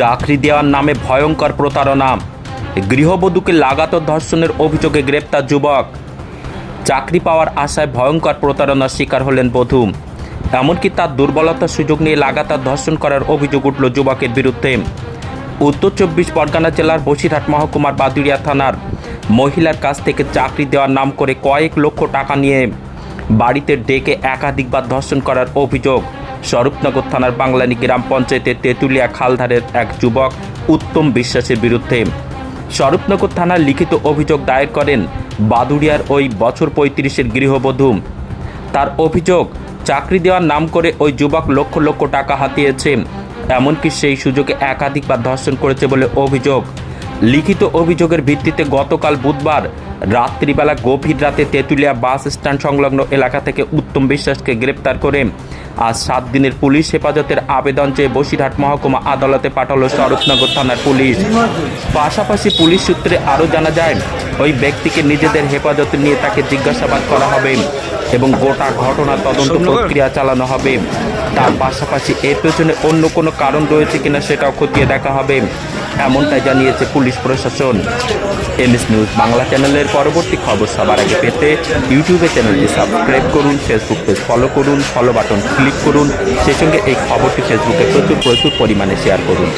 চাকরি দেওয়ার নামে ভয়ঙ্কর প্রতারণা। গৃহবধূকে লাগাতার ধর্ষণের অভিযোগে গ্রেপ্তার যুবক। চাকরি পাওয়ার আশায় ভয়ঙ্কর প্রতারণার শিকার হলেন বধূ। এমনকি তার দুর্বলতার সুযোগ নিয়ে লাগাতার ধর্ষণ করার অভিযোগ উঠল যুবকের বিরুদ্ধে। উত্তর চব্বিশ পরগনা জেলার বসিরহাট মহকুমার বাদুড়িয়া থানার মহিলার কাছ থেকে চাকরি দেওয়ার নাম করে কয়েক লক্ষ টাকা নিয়ে বাড়িতে ডেকে একাধিকবার ধর্ষণ করার অভিযোগ। স্বরূপনগর থানার বাংলানি গ্রাম পঞ্চায়েতের তেঁতুলিয়া খালধারের এক যুবক উত্তম বিশ্বাসের বিরুদ্ধে। স্বরূপনগর থানার লিখিত অভিযোগ দায়ের করেন বাদুড়িয়ার ওই বছর পঁয়ত্রিশের গৃহবধূ। তার অভিযোগ, চাকরি দেওয়ার নাম করে ওই যুবক লক্ষ লক্ষ টাকা হাতিয়েছে। এমনকি সেই সুযোগে একাধিকবার ধর্ষণ করেছে বলে অভিযোগ। লিখিত অভিযোগের ভিত্তিতে গতকাল বুধবার রাত্রিবেলা গভীর রাতে তেঁতুলিয়া বাস স্ট্যান্ড সংলগ্ন এলাকা থেকে উত্তম বিশ্বাসকে গ্রেপ্তার করে আজ সাত দিনের পুলিশ হেফাজতের আবেদন চেয়ে বসিরহাট মহকুমা আদালতে পাঠালো শরৎনগর থানার পুলিশ। পাশাপাশি পুলিশ সূত্রে আরও জানা যায়, ওই ব্যক্তিকে নিজেদের হেফাজতে নিয়ে তাকে জিজ্ঞাসাবাদ করা হবে। এবং গোটা ঘটনা তদন্ত প্রক্রিয়া চালানো হবে। তার পাশাপাশি এর পেছনে অন্য কোনো কারণ রয়েছে কিনা সেটাও খতিয়ে দেখা হবে এমনটাই জানিয়েছে পুলিশ প্রশাসন। এমএস নিউজ বাংলা চ্যানেলের পরবর্তী খবর সবার আগে পেতে ইউটিউবে চ্যানেলটি সাবস্ক্রাইব করুন ফেসবুক পেজ ফলো করুন ফলো বাটন ক্লিক করুন সেই সঙ্গে এই খবরটি ফেসবুকে প্রচুর প্রচুর পরিমাণে শেয়ার করুন।